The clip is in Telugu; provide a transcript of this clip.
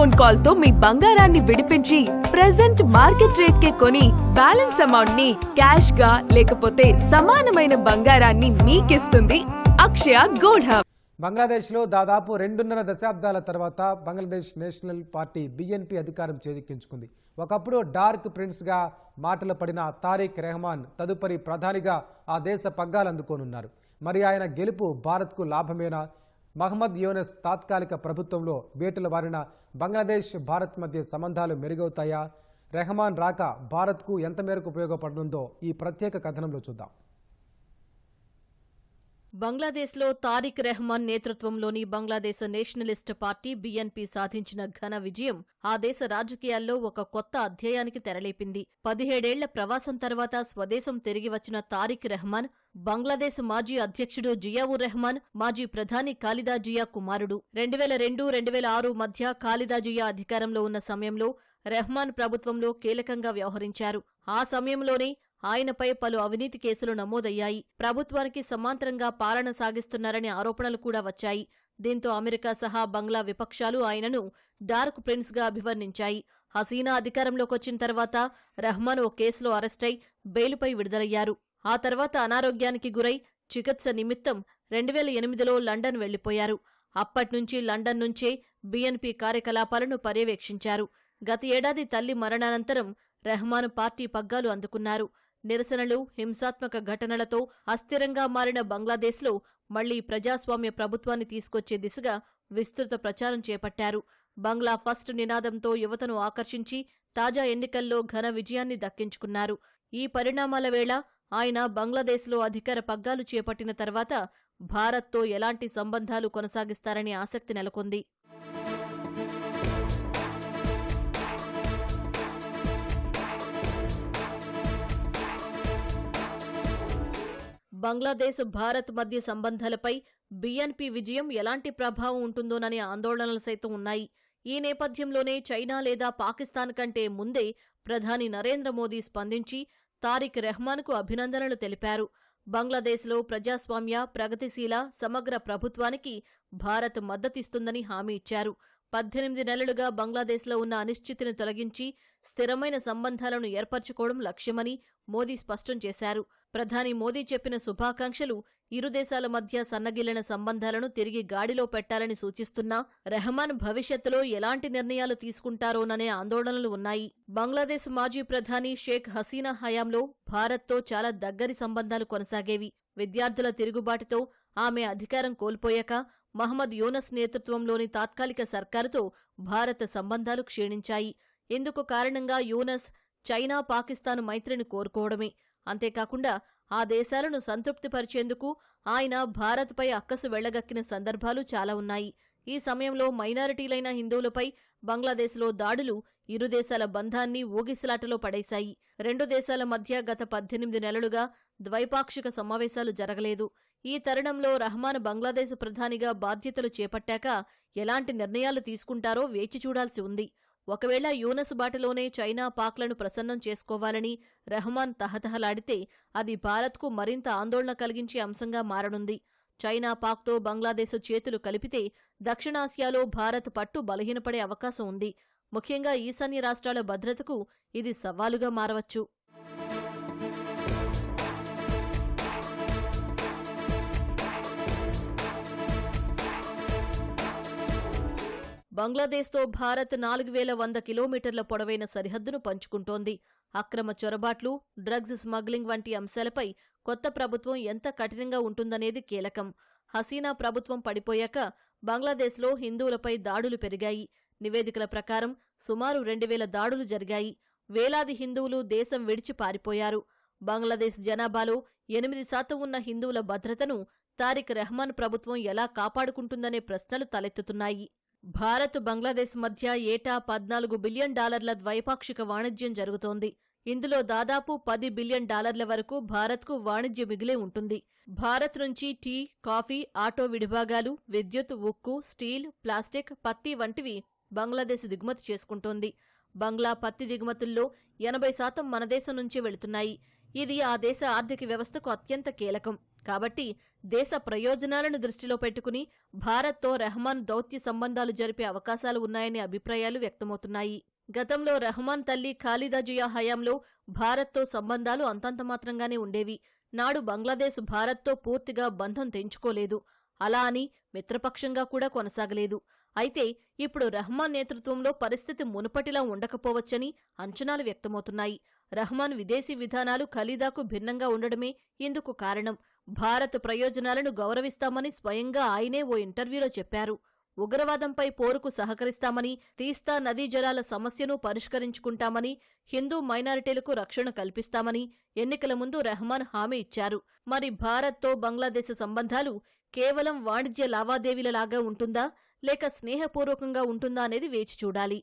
ఫోన్ కాల్తో మీ బంగారాన్ని విడిపించి ప్రెసెంట్ మార్కెట్ రేట్ కే కొని బ్యాలెన్స్ అమౌంట్ని క్యాష్గా లేకపోతే సమానమైన బంగారాన్ని మీకిస్తుంది అక్షయ గోల్డ్ హబ్ బంగ్లాదేశ్లో దాదాపు రెండున్నర దశాబ్దాల తర్వాత బంగ్లాదేశ్ నేషనల్ పార్టీ బిఎన్పి అధికారం చేజిక్కించుకుంది. ఒకప్పుడు డార్క్ ప్రిన్స్గా మాటలు పడిన తారిక్ రెహమాన్ తదుపరి ప్రధానిగా ఆ దేశ పగ్గాలు అందుకోనున్నారు. మరి ఆయన గెలుపు భారత్కు లాభమేనా? మహమ్మద్ యోనస్ తాత్కాలిక ప్రభుత్వంలో వేటుల వారిన బంగ్లాదేశ్ భారత్ మధ్య సంబంధాలు మెరుగవుతాయా? రెహమాన్ రాక భారత్కు ఎంత మేరకు ఉపయోగపడనుందో ఈ ప్రత్యేక కథనంలో చూద్దాం. బంగ్లాదేశ్లో తారిక్ రెహమాన్ నేతృత్వంలోని బంగ్లాదేశ్ నేషనలిస్ట్ పార్టీ బీఎన్పీ సాధించిన ఘన విజయం ఆ దేశ రాజకీయాల్లో ఒక కొత్త అధ్యాయానికి తెరలేపింది. పదిహేడేళ్ళ ప్రవాసం తర్వాత స్వదేశం తిరిగి వచ్చిన తారిక్ రెహమాన్ బంగ్లాదేశ్ మాజీ అధ్యక్షుడు జియావుర్ రెహమాన్ మాజీ ప్రధాని ఖాలిదా జియా కుమారుడు. రెండు వేల రెండు రెండు వేల ఆరు మధ్య ఖాలిదా జియా అధికారంలో ఉన్న సమయంలో రెహమాన్ ప్రభుత్వంలో కీలకంగా వ్యవహరించారు. ఆ సమయంలోనే ఆయనపై పలు అవినీతి కేసులు నమోదయ్యాయి. ప్రభుత్వానికి సమాంతరంగా పాలన సాగిస్తున్నారనే ఆరోపణలు కూడా వచ్చాయి. దీంతో అమెరికా సహా బంగ్లా విపక్షాలు ఆయనను డార్క్ ప్రిన్స్గా అభివర్ణించాయి. హసీనా అధికారంలోకొచ్చిన తర్వాత రెహమాన్ ఓ కేసులో అరెస్టై బెయిలుపై విడుదలయ్యారు. ఆ తర్వాత అనారోగ్యానికి గురై చికిత్స నిమిత్తం రెండు వేల ఎనిమిదిలో లండన్ వెళ్ళిపోయారు అప్పట్నుంచి లండన్ నుంచే బీఎన్పీ కార్యకలాపాలను పర్యవేక్షించారు. గత ఏడాది తల్లి మరణానంతరం రెహమాన్ పార్టీ పగ్గాలు అందుకున్నారు. నిరసనలు హింసాత్మక ఘటనలతో అస్థిరంగా మారిన బంగ్లాదేశ్లో మళ్ళీ ప్రజాస్వామ్య ప్రభుత్వాన్ని తీసుకొచ్చే దిశగా విస్తృత ప్రచారం చేపట్టారు. బంగ్లా ఫస్ట్ నినాదంతో యువతను ఆకర్షించి తాజా ఎన్నికల్లో ఘన విజయాన్ని దక్కించుకున్నారు. ఈ పరిణామాల వేళ ఆయన బంగ్లాదేశ్లో అధికార పగ్గాలు చేపట్టిన తర్వాత భారత్తో ఎలాంటి సంబంధాలు కొనసాగిస్తారనే ఆసక్తి నెలకొంది. బంగ్లాదేశ్ భారత్ మధ్య సంబంధాలపై బీఎన్పీ విజయం ఎలాంటి ప్రభావం ఉంటుందోననే ఆందోళనలు సైతం ఉన్నాయి. ఈ నేపథ్యంలోనే చైనా లేదా పాకిస్తాన్ కంటే ముందే ప్రధాని నరేంద్ర మోదీ స్పందించి తారిక్ రెహమాన్కు అభినందనలు తెలిపారు. బంగ్లాదేశ్లో ప్రజాస్వామ్య ప్రగతిశీల సమగ్ర ప్రభుత్వానికి భారత్ మద్దతిస్తుందని హామీ ఇచ్చారు. పద్దెనిమిది నెలలుగా బంగ్లాదేశ్లో ఉన్న అనిశ్చితిని తొలగించి స్థిరమైన సంబంధాలను ఏర్పరచుకోవడం లక్ష్యమని మోదీ స్పష్టం చేశారు. ప్రధాని మోదీ చెప్పిన శుభాకాంక్షలు ఇరు దేశాల మధ్య సన్నగిల్లిన సంబంధాలను తిరిగి గాడిలో పెట్టాలని సూచిస్తున్నా రెహమాన్ భవిష్యత్తులో ఎలాంటి నిర్ణయాలు తీసుకుంటారోననే ఆందోళనలు ఉన్నాయి. బంగ్లాదేశ్ మాజీ ప్రధాని షేక్ హసీనా హయాంలో భారత్తో చాలా దగ్గరి సంబంధాలు కొనసాగేవి. విద్యార్థుల తిరుగుబాటుతో ఆమె అధికారం కోల్పోయాక మహమ్మద్ యూనస్ నేతృత్వంలోని తాత్కాలిక సర్కారుతో భారత సంబంధాలు క్షీణించాయి. ఇందుకు కారణంగా యూనస్ చైనా పాకిస్తాన్ మైత్రిని కోరుకోవడమే. అంతేకాకుండా ఆ దేశాలను సంతృప్తిపరిచేందుకు ఆయన భారత్పై అక్కసు వెళ్ళగక్కిన సందర్భాలు చాలా ఉన్నాయి. ఈ సమయంలో మైనారిటీలైన హిందువులపై బంగ్లాదేశ్లో దాడులు ఇరు దేశాల బంధాన్ని ఊగిసలాటలో పడేశాయి. రెండు దేశాల మధ్య గత పద్దెనిమిది నెలలుగా ద్వైపాక్షిక సమావేశాలు జరగలేదు. ఈ తరుణంలో రహమాన్ బంగ్లాదేశ్ ప్రధానిగా బాధ్యతలు చేపట్టాక ఎలాంటి నిర్ణయాలు తీసుకుంటారో వేచి చూడాల్సి ఉంది. ఒకవేళ యూనస్ బాటలోనే చైనా పాక్లను ప్రసన్నం చేసుకోవాలని రెహమాన్ తహతహలాడితే అది భారత్కు మరింత ఆందోళన కలిగించే అంశంగా మారనుంది. చైనా పాక్తో బంగ్లాదేశ్ చేతులు కలిపితే దక్షిణాసియాలో భారత్ పట్టు బలహీనపడే అవకాశం ఉంది. ముఖ్యంగా ఈశాన్య రాష్ట్రాల భద్రతకు ఇది సవాలుగా మారవచ్చు. బంగ్లాదేశ్తో భారత్ నాలుగు వేల వంద కిలోమీటర్ల పొడవైన సరిహద్దును పంచుకుంటోంది. అక్రమ చొరబాట్లు డ్రగ్స్ స్మగ్లింగ్ వంటి అంశాలపై కొత్త ప్రభుత్వం ఎంత కఠినంగా ఉంటుందనేది కీలకం. హసీనా ప్రభుత్వం పడిపోయాక బంగ్లాదేశ్లో హిందువులపై దాడులు పెరిగాయి. నివేదికల ప్రకారం సుమారు రెండు వేల దాడులు జరిగాయి. వేలాది హిందువులు దేశం విడిచి పారిపోయారు. బంగ్లాదేశ్ జనాభాలో ఎనిమిది శాతం ఉన్న హిందువుల భద్రతను తారిక్ రెహమాన్ ప్రభుత్వం ఎలా కాపాడుకుంటుందనే ప్రశ్నలు తలెత్తుతున్నాయి. భారత్ బంగ్లాదేశ్ మధ్య ఏటా పద్నాలుగు బిలియన్ డాలర్ల ద్వైపాక్షిక వాణిజ్యం జరుగుతోంది. ఇందులో దాదాపు పది బిలియన్ డాలర్ల వరకు భారత్కు వాణిజ్య మిగిలే ఉంటుంది. భారత్ నుంచి టీ కాఫీ ఆటో విడిభాగాలు విద్యుత్ ఉక్కు స్టీల్ ప్లాస్టిక్ పత్తి వంటివి బంగ్లాదేశ్ దిగుమతి చేసుకుంటోంది. బంగ్లా పత్తి దిగుమతుల్లో ఎనభై శాతం మన దేశం నుంచే వెళుతున్నాయి. ఇది ఆ దేశ ఆర్థిక వ్యవస్థకు అత్యంత కీలకం. కాబట్టి దేశ ప్రయోజనాలను దృష్టిలో పెట్టుకుని భారత్తో రెహమాన్ దౌత్య సంబంధాలు జరిపే అవకాశాలు ఉన్నాయనే అభిప్రాయాలు వ్యక్తమవుతున్నాయి. గతంలో రెహమాన్ తల్లి ఖాలిదా జియా హయాంలో భారత్తో సంబంధాలు అంతంత మాత్రంగానే ఉండేవి. నాడు బంగ్లాదేశ్ భారత్తో పూర్తిగా బంధం తెంచుకోలేదు. అలా అని మిత్రపక్షంగా కూడా కొనసాగలేదు. అయితే ఇప్పుడు రెహమాన్ నేతృత్వంలో పరిస్థితి మునుపటిలా ఉండకపోవచ్చని అంచనాలు వ్యక్తమవుతున్నాయి. రహమాన్ విదేశీ విధానాలు ఖలీదాకు భిన్నంగా ఉండడమే ఇందుకు కారణం. భారత్ ప్రయోజనాలను గౌరవిస్తామని స్వయంగా ఆయనే ఓ ఇంటర్వ్యూలో చెప్పారు. ఉగ్రవాదంపై పోరుకు సహకరిస్తామని తీస్తా నదీ జలాల సమస్యను పరిష్కరించుకుంటామని హిందూ మైనారిటీలకు రక్షణ కల్పిస్తామని ఎన్నికల ముందు రెహమాన్ హామీ ఇచ్చారు. మరి భారత్తో బంగ్లాదేశ్ సంబంధాలు కేవలం వాణిజ్య లావాదేవీలలాగా ఉంటుందా లేక స్నేహపూర్వకంగా ఉంటుందా అనేది వేచి చూడాలి.